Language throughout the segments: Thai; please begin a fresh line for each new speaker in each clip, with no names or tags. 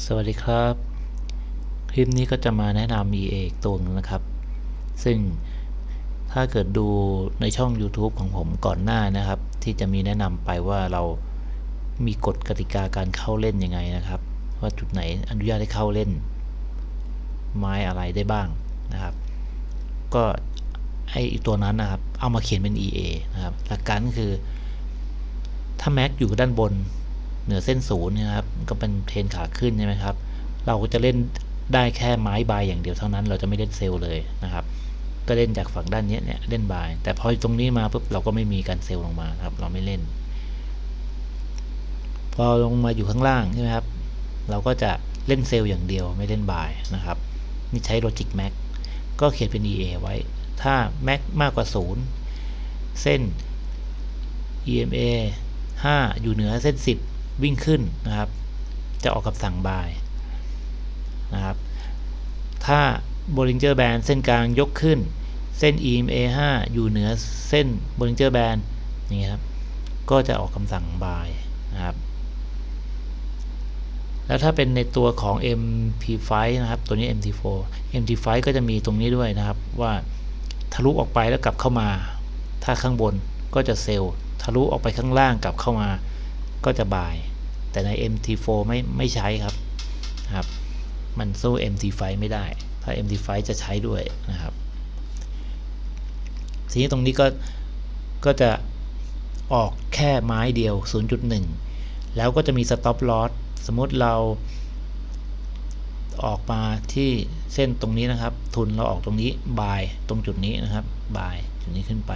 สวัสดีครับ คลิปนี้ก็จะมาแนะนำ EA อีกตัวหนึงนะครับ ซึ่งถ้าเกิดดูในช่อง YouTube ของผมก่อนหน้านะครับ ที่จะมีแนะนำไปว่าเรามีกฎกติกาการเข้าเล่นยังไงนะครับ ว่าจุดไหนอนุญาตให้เข้าเล่น ไม้อะไรได้บ้างนะครับ ก็ไออีกตัวนั้นนะครับ เอามาเขียนเป็น EA นะครับหลักการก็คือ ถ้าแม็กอยู่ด้านบน เหนือเส้นศูนย์นะครับ ก็เป็นเทรนขาขึ้นใช่ไหมครับ เราก็จะเล่นได้แค่ไม้บายอย่างเดียวเท่านั้น เราจะไม่เล่นเซลล์เลยนะครับ ก็เล่นจากฝั่งด้านนี้เนี่ยเล่นบาย แต่พอตรงนี้มาปุ๊บเราก็ไม่มีการเซลล์ลงมาครับ เราไม่เล่น พอลงมาอยู่ข้างล่างใช่ไหมครับ เราก็จะเล่นเซลล์อย่างเดียวไม่เล่นบายนะครับ นี่ใช้ Logic Max ก็เขียนเป็น EA ไว้ ถ้า Max มากกว่า 0 เส้น EMA 5 อยู่เหนือเส้น 10 วิ่งขึ้นนะครับ จะออกกับสั่งบายนะครับ ถ้า Bollinger Band เส้นกลางยกขึ้น เส้น EMA 5 อยู่เหนือเส้น Bollinger Band นี่ครับ ก็จะออกคำสั่งบายนะครับ แล้วถ้าเป็นในตัวของ MP5 นะครับ ตัวนี้ MT4 MT5 ก็จะมีตรงนี้ด้วยนะครับว่าทะลุออกไปแล้วกลับเข้ามา ถ้าข้างบนก็จะเซลล์ทะลุออกไปข้างล่างกลับเข้ามาก็จะบาย แต่ใน MT4 ไม่ไม่ใช้ครับครับ มันสู้ MT5 ไม่ได้ ถ้า MT5 จะใช้ด้วยนะครับทีนี้ตรงนี้ก็ก็จะออกแค่ไม้เดียว 0.1 แล้วก็จะมี stop loss สมมติเราออกมาที่เส้นตรงนี้นะครับ ทุนเราออกตรงนี้บายตรงจุดนี้นะครับบายจุดนี้ขึ้นไป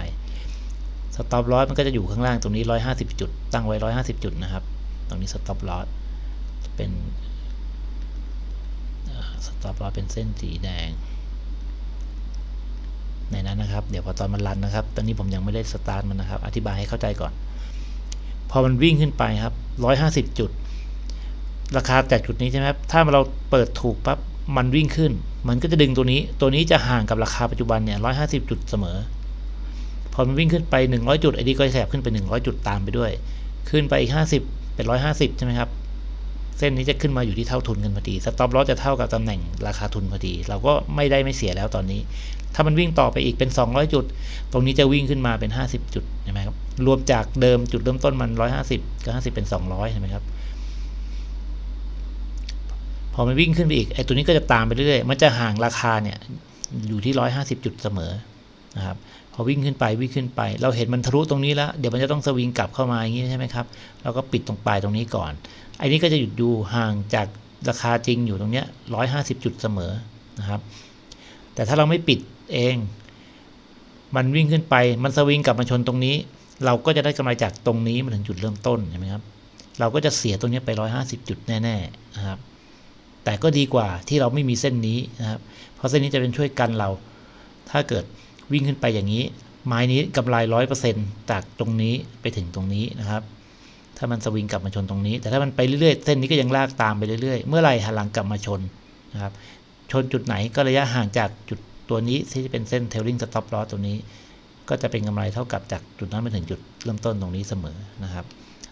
สต็อปลอสมันก็จะอยู่ข้างล่างตรงนี้ 150 จุด ตั้งไว้ 150 จุดนะครับ ตรงนี้สต็อปลอสเป็นสต็อปลอสเป็นเส้นสีแดง ในนั้นนะครับ เดี๋ยวพอตอนมันรันนะครับ ตอนนี้ผมยังไม่ได้สตาร์ทมันนะครับ อธิบายให้เข้าใจก่อน พอมันวิ่งขึ้นไปครับ 150 จุด ราคาจากจุดนี้ใช่ไหมครับ ถ้าเราเปิดถูกปั๊บ มันวิ่งขึ้น มันก็จะดึงตัวนี้ ตัวนี้จะห่างกับราคาปัจจุบันเนี่ย150 จุดเสมอพอมันวิ่งขึ้นไป 100 จุดไอ้นี่ก็แสบขึ้นไป 100 จุดตามไปด้วย ขึ้นไปอีก 50 เป็น 150 ใช่ไหมครับ เส้นนี้จะขึ้นมาอยู่ที่เท่าทุนกันพอดี สต็อปลอสจะเท่ากับตำแหน่งราคาทุนพอดี เราก็ไม่ได้ไม่เสียแล้วตอนนี้ ถ้ามันวิ่งต่อไปอีกเป็น 200 จุด ตรงนี้จะวิ่งขึ้นมาเป็น 50 จุดใช่ไหมครับ รวมจากเดิมจุดเริ่มต้นมัน 150ก็50 เป็น 200ใช่ไหมครับพอมันวิ่งขึ้นไปอีกไอ้ตัวนี้ก็จะตามไปเรื่อยๆ มันจะห่างราคาเนี่ยอยู่ที่ 150 จุดเสมอนะครับ พอวิ่งขึ้นไปวิ่งขึ้นไป เราเห็นมันทะลุตรงนี้แล้ว เดี๋ยวมันจะต้องสวิงกลับเข้ามาอย่างนี้ใช่ไหมครับเราก็ปิดตรงปลายตรงนี้ก่อนไอ้นี้ก็จะหยุดอยู่ห่างจากราคาจริงอยู่ตรงเนี้ย150จุดเสมอนะครับ แต่ถ้าเราไม่ปิดเอง มันวิ่งขึ้นไปมันสวิงกลับมาชนตรงนี้ เราก็จะได้กำไรจากตรงนี้มาถึงจุดเริ่มต้นใช่ไหมครับเราก็จะเสียตรงนี้ไป 150 จุดแน่ๆนะครับ แต่ก็ดีกว่าที่เราไม่มีเส้นนี้นะครับ เพราะเส้นนี้จะเป็นช่วยกันเรา ถ้าเกิด วิ่งขึ้นไปอย่างนี้ ไม้นี้กำไรร้อยเปอร์เซ็นต์จากตรงนี้ไปถึงตรงนี้นะครับ ถ้ามันสวิงกลับมาชนตรงนี้ แต่ถ้ามันไปเรื่อยๆ เส้นนี้ก็ยังลากตามไปเรื่อยๆ เมื่อไหร่หันหลังกลับมาชนนะครับ ชนจุดไหนก็ระยะห่างจากจุดตัวนี้ที่จะเป็นเส้น tailing stop loss ตัวนี้ ก็จะเป็นกำไรเท่ากับจากจุดนั้นไปถึงจุดเริ่มต้นตรงนี้เสมอนะครับ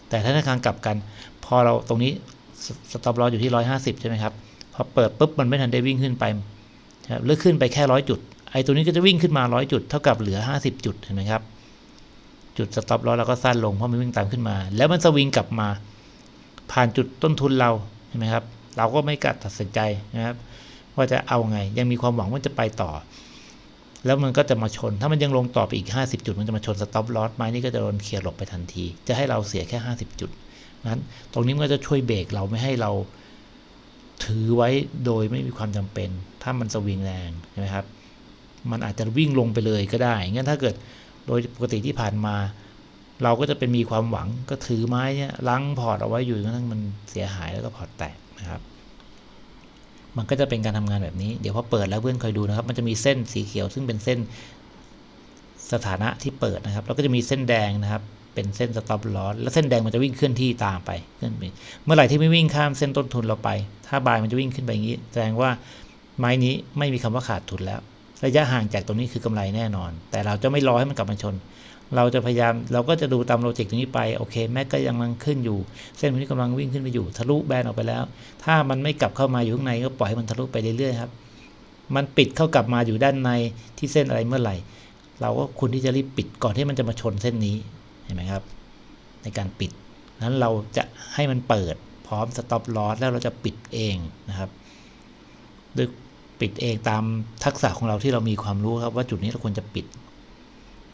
แต่ถ้าในทางกลับกัน พอเราตรงนี้ stop loss อยู่ที่ 150 ใช่ไหมครับ พอเปิดปุ๊บมันไม่ทันได้วิ่งขึ้นไปนะครับเลือกขึ้นไปแค่ร้อยจุด อ้ตัวนี้ก็จะวิ่งขึ้นมาร้อยจุด เท่ากับเหลือ 50 จุดเห็นไหมครับ จุด stop loss เราก็สั้นลงเพราะมันวิ่งตามขึ้นมา แล้วมันสวิงกลับมา ผ่านจุดต้นทุนเราเห็นไหมครับ เราก็ไม่กัดตัดสินใจนะครับ ว่าจะเอาไง ยังมีความหวังว่าจะไปต่อ แล้วมันก็จะมาชน ถ้ามันยังลงต่อไปอีก 50 จุด มันจะมาชน stop loss ไม้นี้ก็จะโดนเคลียร์หลบไปทันที จะให้เราเสียแค่ 50 จุดนั้นตรงนี้มันก็จะช่วยเบรกเราไม่ให้เราถือไว้โดยไม่มีความจำเป็น ถ้ามันสวิงแรงใช่ไหมครับ มันอาจจะวิ่งลงไปเลยก็ได้งั้นถ้าเกิดโดยปกติที่ผ่านมา เราก็จะเป็นมีความหวังก็ถือไม้เนี่ยลังพอร์ตเอาไว้อยู่จนกระทั่งมันเสียหายแล้วก็พอร์ตแตกนะครับ มันก็จะเป็นการทำงานแบบนี้ เดี๋ยวพอเปิดแล้วเพื่อนคอยดูนะครับ มันจะมีเส้นสีเขียว ซึ่งเป็นเส้นสถานะที่เปิดนะครับ แล้วก็จะมีเส้นแดงนะครับ เป็นเส้น stop loss แล้วเส้นแดงมันจะวิ่งเคลื่อนที่ตามไปเคลื่อนไปเมื่อไหร่ที่ไม่วิ่งข้ามเส้นต้นทุนเราไป ถ้าบายมันจะวิ่งขึ้นไปอย่างนี้ แสดงว่าไม้นี้ไม่มีคำว่าขาดทุนแล้ว ระยะห่างจากตรงนี้คือกำไรแน่นอน แต่เราจะไม่รอให้มันกลับมาชน เราจะพยายามเราก็จะดูตามโลจิกตรงนี้ไปโอเคแม็กก็ยังกำลังขึ้นอยู่ เส้นนี้กำลังวิ่งขึ้นไปอยู่ทะลุแบนออกไปแล้ว ถ้ามันไม่กลับเข้ามาอยู่ข้างในก็ปล่อยให้มันทะลุไปเรื่อยๆครับมันปิดเข้ากลับมาอยู่ด้านในที่เส้นอะไรเมื่อไหร่ เราก็ควรที่จะรีบปิดก่อนที่มันจะมาชนเส้นนี้เห็นไหมครับ ในการปิดนั้นเราจะให้มันเปิดพร้อมสต็อปลอสแล้วเราจะปิดเองนะครับด้วย ปิดเองตามทักษะของเราที่เรามีความรู้ครับ ว่าจุดนี้เราควรจะปิด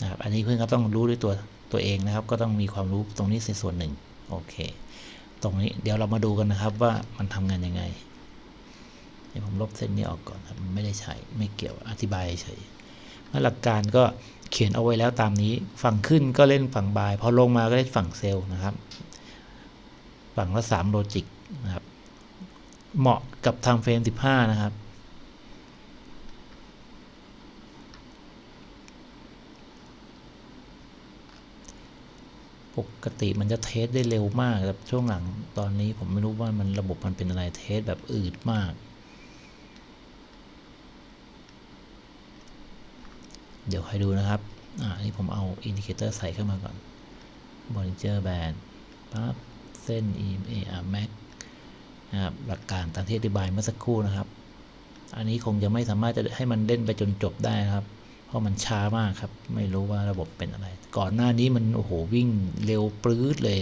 นะครับอันนี้เพื่อนก็ต้องรู้ด้วยตัวตัวเองนะครับ ก็ต้องมีความรู้ตรงนี้ในส่วนหนึ่งโอเค ตรงนี้เดี๋ยวเรามาดูกันนะครับว่ามันทำงานยังไงเดี๋ยวผมลบเส้นนี้ออกก่อนครับไม่ได้ใช้ไม่เกี่ยวอธิบายเฉยหลักการก็เขียนเอาไว้แล้วตามนี้ ฝั่งขึ้นก็เล่นฝั่งบาย พอลงมาก็เล่นฝั่งเซลล์นะครับ ฝั่งละ3โลจิกนะครับ เหมาะกับทำเฟรม 15 นะครับ ปกติมันจะเทสได้เร็วมากแต่ช่วงหลังตอนนี้ผมไม่รู้ว่ามันระบบมันเป็นอะไรเทสแบบอืดมาก เดี๋ยวให้ดูนะครับ อ่า นี่ผมเอาอินดิเคเตอร์ใส่เข้ามาก่อน Bollinger Band ปั๊บ เส้น EMA R max นะครับ หลักการตามที่อธิบายเมื่อสักครู่นะครับ อันนี้คงจะไม่สามารถจะให้มันเล่นไปจนจบได้นะครับ ราะมันช้ามากครับ ไม่รู้ว่าระบบเป็นอะไร ก่อนหน้านี้มันโอ้โหวิ่งเร็วปลื้ดเลย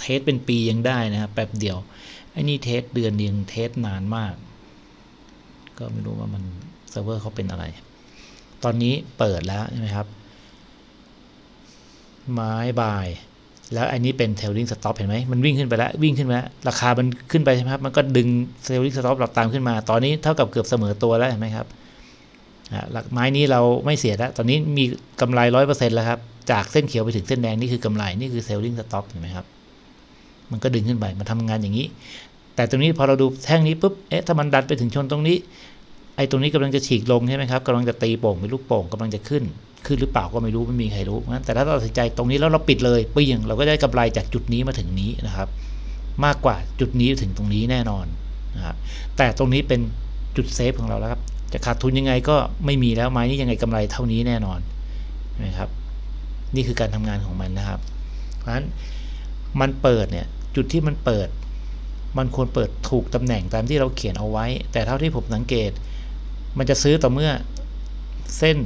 เทสเป็นปียังได้นะครับแป๊บเดียวไอ้นี่เทสเดือนเดียวเทสนานมาก ก็ไม่รู้ว่ามันเซิร์ฟเวอร์เขาเป็นอะไร ตอนนี้เปิดแล้วใช่ไหมครับ ไม้บาย แล้วอันนี้เป็นเทลลิงสต็อปเห็นไหมมันวิ่งขึ้นไปแล้ววิ่งขึ้นไปแล้วราคามันขึ้นไปใช่ไหมครับ มันก็ดึงเทลลิงสต็อปเราตามขึ้นมา ตอนนี้เท่ากับเกือบเสมอตัวแล้วเห็นไหมครับ หลักไม้นี้เราไม่เสียแล้ว ตอนนี้มีกำไรร้อยเปอร์เซ็นต์แล้วครับ จากเส้นเขียวไปถึงเส้นแดงนี่คือกำไร นี่คือเซลลิงสต็อปเห็นไหมครับ มันก็ดึงขึ้นไป มันทำงานอย่างนี้ แต่ตรงนี้พอเราดูแท่งนี้ปุ๊บ เอ๊ะ ถ้ามันดันไปถึงชนตรงนี้ ไอ้ตรงนี้กำลังจะฉีกลงใช่ไหมครับกำลังจะตีโป่งเป็นลูกโป่งกำลังจะขึ้น ขึ้นหรือเปล่าก็ไม่รู้ ไม่มีใครรู้งั้นแต่ถ้าเราตัดสินใจตรงนี้แล้วเราปิดเลยปีอย่างเราก็ได้กำไรจากจุดนี้มาถึงนี้นะครับ มากกว่าจุดนี้ถึงตรงนี้แน่นอนนะครับแต่ตรงนี้เป็นจุดเซฟของเราแล้วครับ จะขาดทุนยังไงก็ไม่มีแล้วไม้นี้ยังไงกำไรเท่านี้แน่นอนนะครับ นี่คือการทำงานของมันนะครับ เพราะฉะนั้นมันเปิดเนี่ยจุดที่มันเปิด มันควรเปิดถูกตำแหน่งตามที่เราเขียนเอาไว้ แต่เท่าที่ผมสังเกต มันจะซื้อต่อเมื่อเส้น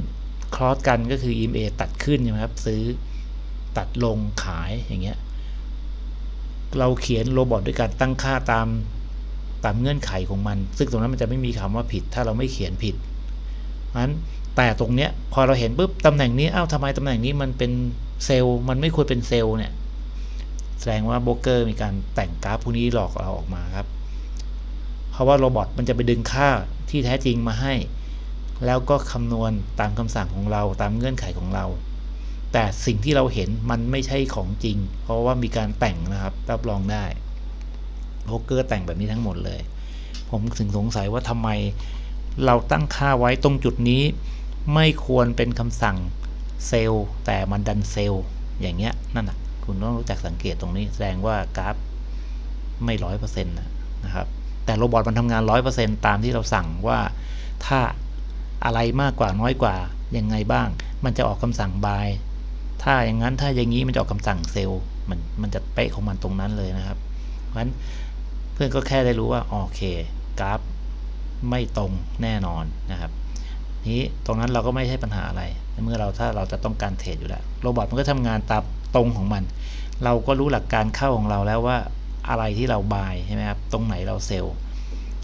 คลอสกันก็คือ EMA ตัดขึ้นใช่ไหมครับ ซื้อตัดลงขายอย่างเงี้ยเราเขียนโรบอทด้วยการตั้งค่าตาม ตามเงื่อนไขของมัน ซึ่งตรงนั้นมันจะไม่มีคำว่าผิด ถ้าเราไม่เขียนผิดนั้นแต่ตรงเนี้ยพอเราเห็นปุ๊บตำแหน่งนี้อ้าวทำไมตำแหน่งนี้มันเป็นเซลล์มันไม่ควรเป็นเซลล์เนี่ยแสดงว่าโบรกเกอร์มีการแต่งกราฟพวกนี้หลอกเราออกมาครับ เพราะว่าโรบอทมันจะไปดึงค่าที่แท้จริงมาให้ แล้วก็คำนวณตามคำสั่งของเราตามเงื่อนไขของเรา แต่สิ่งที่เราเห็นมันไม่ใช่ของจริง เพราะว่ามีการแต่งนะครับรับรองได้ โบรกเกอร์แต่งแบบนี้ทั้งหมดเลย ผมถึงสงสัยว่าทำไมเราตั้งค่าไว้ตรงจุดนี้ ไม่ควรเป็นคำสั่งเซลล์แต่มันดันเซลล์อย่างเงี้ยนั่นนะคุณต้องรู้จักสังเกตตรงนี้แสดงว่ากราฟไม่ร้อยเปอร์เซ็นต์นะครับแต่โรบอทมันทำงานร้อยเปอร์เซ็นตามที่เราสั่งว่าถ้าอะไรมากกว่าน้อยกว่ายังไงบ้าง มันจะออกคำสั่งบายถ้าอย่างนั้นถ้าอย่างนี้มันจะออกคำสั่งเซลล์มันมันจะเป๊ะของมันตรงนั้นเลยนะครับ เพราะฉะนั้น เพื่อนก็แค่ได้รู้ว่าโอเคกราฟไม่ตรงแน่นอนนะครับนี้ตรงนั้นเราก็ไม่ใช่ปัญหาอะไรเมื่อเราถ้าเราจะต้องการเทรดอยู่แล้วโรบอทมันก็ทำงานตามตรงของมัน เราก็รู้หลักการเข้าของเราแล้วว่าอะไรที่เราบายใช่ไหมครับตรงไหนเราเซลล์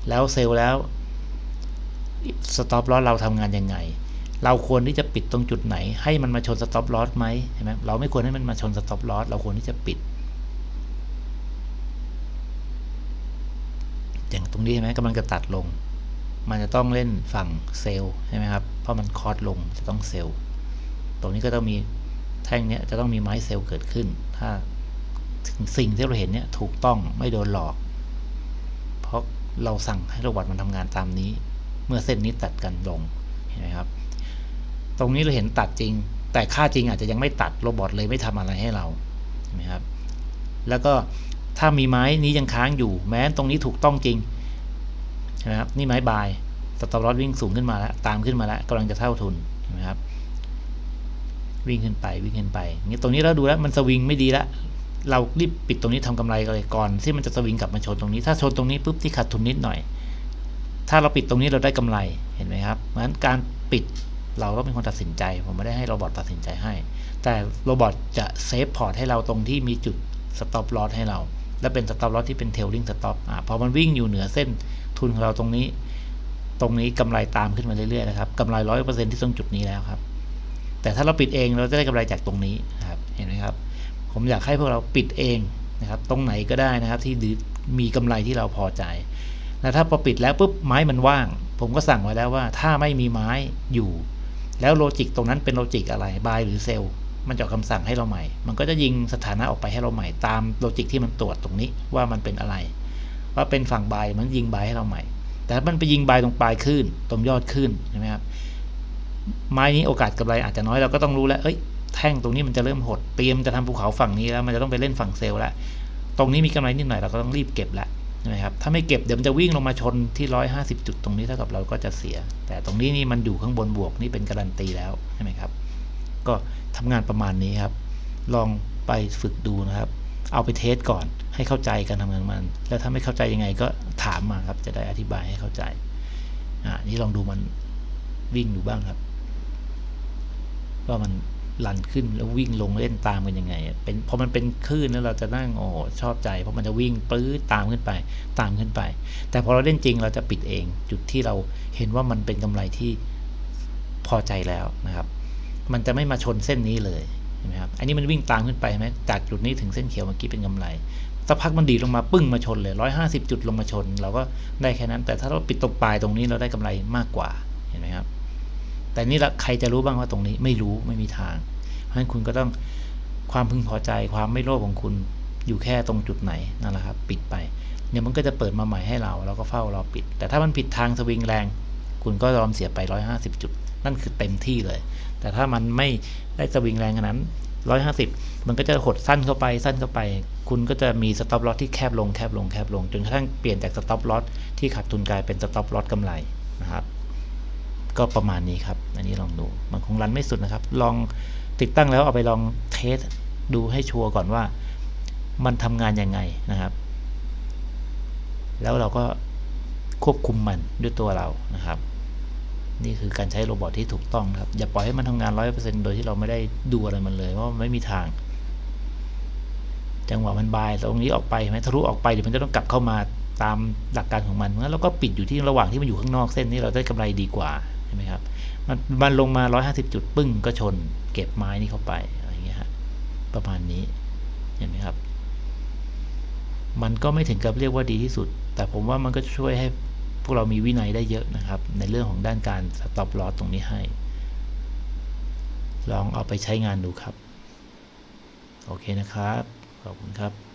แล้วเซลล์แล้วสต็อปลอสเราทำงานยังไง เราควรที่จะปิดตรงจุดไหน ให้มันมาชนสต็อปลอสไหมใช่ไหมเราไม่ควรให้มันมาชนสต็อปลอสเราควรที่จะปิด อย่างต รงนี้ใช่ไหมกำลังจะตัดลง มันจะต้องเล่นฝั่งเซลล์ใช่ไหมครับ เพราะมันคอร์สลงจะต้องเซลล์ ตรงนี้ก็ต้องมีแท่งเนี้ยจะต้องมีไม้เซลล์เกิดขึ้น ถ้าสิ่งที่เราเห็นเนี่ยถูกต้องไม่โดนหลอก เพราะเราสั่งให้โรบอทมันทำงานตามนี้ เมื่อเส้นนี้ตัดกันลงเห็นไหมครับ ตรงนี้เราเห็นตัดจริง แต่ค่าจริงอาจจะยังไม่ตัดโรบอทเลยไม่ทำอะไรให้เราเห็นไหมครับ แล้วก็ถ้ามีไม้นี้ยังค้างอยู่ แม้ตรงนี้ถูกต้องจริง ช่ไหมครับนี่ไม้บายสต็อปลอสวิ่งสูงขึ้นมาแล้วตามขึ้นมาแล้วกำลังจะเท่าทุนนไหมครับ วิ่งขึ้นไปวิ่งขึ้นไปงี้ตรงนี้เราดูแล้วมันสวิงไม่ดีแล้วเรารีบปิดตรงนี้ทำกำไรกันเลยก่อนที่มันจะสวิงกลับมาชนตรงนี้ถ้าชนตรงนี้ปุ๊บที่ขาดทุนนิดหน่อย ถ้าเราปิดตรงนี้เราได้กำไรเห็นไหมครับเพราะฉะนั้นการปิดเราก็เป็นคนตัดสินใจ ผมไม่ได้ให้โรบอทตัดสินใจให้ แต่โรบอทจะเซฟพอร์ตให้เราตรงที่มีจุดสต็อปลอสให้เรา และเป็นสต็อปลอสที่เป็นเทลลิงสต็อปอ่าพอมันวิ่งอยู่เหนือเส้น ทุนของเราตรงนี้ ตรงนี้กำไรตามขึ้นมาเรื่อยๆนะครับกำไรร้อยเปอร์เซ็นที่ตรงจุดนี้แล้วครับ แต่ถ้าเราปิดเองเราจะได้กำไรจากตรงนี้ครับเห็นไหมครับ ผมอยากให้พวกเราปิดเองนะครับ ตรงไหนก็ได้นะครับที่มีกำไรที่เราพอใจแล้วถ้าพอปิดแล้วปุ๊บไม้มันว่าง ผมก็สั่งไว้แล้วว่า ถ้าไม่มีไม้อยู่ แล้วโลจิกตรงนั้นเป็นโลจิกอะไรบายหรือเซลล์มันจะออกคำสั่งให้เราใหม่ มันก็จะยิงสถานะออกไปให้เราใหม่ตามโลจิกที่มันตรวจตรงนี้ว่ามันเป็นอะไร ว่าเป็นฝั่งใบมันยิงใบให้เราใหม่ แต่ถ้ามันไปยิงใบตรงปลายขึ้นตรงยอดขึ้นใช่ไหมครับไม้นี้โอกาสกำไรอาจจะน้อยเราก็ต้องรู้แล้วเอ้ยแท่งตรงนี้มันจะเริ่มหดเตรียมจะทำภูเขาฝั่งนี้แล้วมันจะต้องไปเล่นฝั่งเซลล์แล้วตรงนี้มีกำไรนิดหน่อยเราก็ต้องรีบเก็บละใช่ไหมครับถ้าไม่เก็บเดี๋ยวมันจะวิ่งลงมาชนที่ร้อยห้าสิบจุดตรงนี้เท่ากับเราก็จะเสีย แต่ตรงนี้นี่มันอยู่ข้างบนบวกนี่เป็นการันตีแล้วใช่ไหมครับ ก็ทำงานประมาณนี้ครับ ลองไปฝึกดูนะครับ เอาไปเทสก่อน ให้เข้าใจการทำงานมัน แล้วถ้าไม่เข้าใจยังไงก็ถามมาครับ จะได้อธิบายให้เข้าใจอ่านี่ลองดูมันวิ่งดูบ้างครับ ว่ามันลันขึ้นแล้ววิ่งลงเล่นตามกันยังไง เป็นพอมันเป็นคลื่นแล้วเราจะนั่งโอ้ชอบใจ เพราะมันจะวิ่งปื้อตามขึ้นไปตามขึ้นไป แต่พอเราเล่นจริงเราจะปิดเอง จุดที่เราเห็นว่ามันเป็นกำไรที่พอใจแล้วนะครับ มันจะไม่มาชนเส้นนี้เลย เห็นไหมครับอันนี้มันวิ่งตามขึ้นไปไหมจากจุดนี้ถึงเส้นเขียวเมื่อกี้เป็นกำไรสักพักมันดีลงมาปึ้งมาชนเลยร้อยห้าสิบจุดลงมาชน เราก็ได้แค่นั้น แต่ถ้าเราปิดตรงปลายตรงนี้เราได้กำไรมากกว่าเห็นไหมครับ แต่นี่ละใครจะรู้บ้างว่าตรงนี้ไม่รู้ไม่มีทางเพราะฉะนั้นคุณก็ต้องความพึงพอใจความไม่โลภของคุณอยู่แค่ตรงจุดไหนนั่นแหละครับ ปิดไปเนี่ยมันก็จะเปิดมาใหม่ให้เราเราก็เฝ้ารอปิด แต่ถ้ามันผิดทางสวิงแรง คุณก็ยอมเสียไปร้อยห้าสิบจุด นั่นคือเต็มที่เลย แต่ถ้ามันไม่ได้สวิงแรงขนาดนั้นร้อยห้าสิบมันก็จะหดสั้นเข้าไปสั้นเข้าไป คุณก็จะมีสต็อปลอสที่แคบลงแคบลงแคบลงจนกระทั่งเปลี่ยนจากสต็อปลอสที่ขาดทุนกลายเป็นสต็อปลอสกำไรนะครับ ก็ประมาณนี้ครับ อันนี้ลองดู มันคงรันไม่สุดนะครับ ลองติดตั้งแล้วเอาไปลองเทสดูให้ชัวร์ก่อนว่า มันทำงานยังไงนะครับ แล้วเราก็ควบคุมมันด้วยตัวเรานะครับ นี่คือการใช้โรบอทที่ถูกต้องครับ อย่าปล่อยให้มันทำงานร้อยเปอร์เซ็นโดยที่เราไม่ได้ดูอะไรมันเลยเพราะไม่มีทาง จังหวะมันบายตรงนี้ออกไปไหมทะลุออกไปเดี๋ยวมันจะต้องกลับเข้ามาตามหลักการของมันงั้นเราก็ปิดอยู่ที่ระหว่างที่มันอยู่ข้างนอกเส้นนี้เราได้กำไรดีกว่าใช่ไหมครับ มันมันลงมา 150 จุดปึ้งก็ชน เก็บไม้นี่เข้าไปอะไรอย่างเงี้ยฮะประมาณนี้เห็นไหมครับ มันก็ไม่ถึงกับเรียกว่าดีที่สุด แต่ผมว่ามันก็ช่วยให้ พวกเรามีวินัยได้เยอะนะครับ ในเรื่องของด้านการสต็อปลอสตรงนี้ให้ ลองเอาไปใช้งานดูครับ โอเคนะครับ ขอบคุณครับ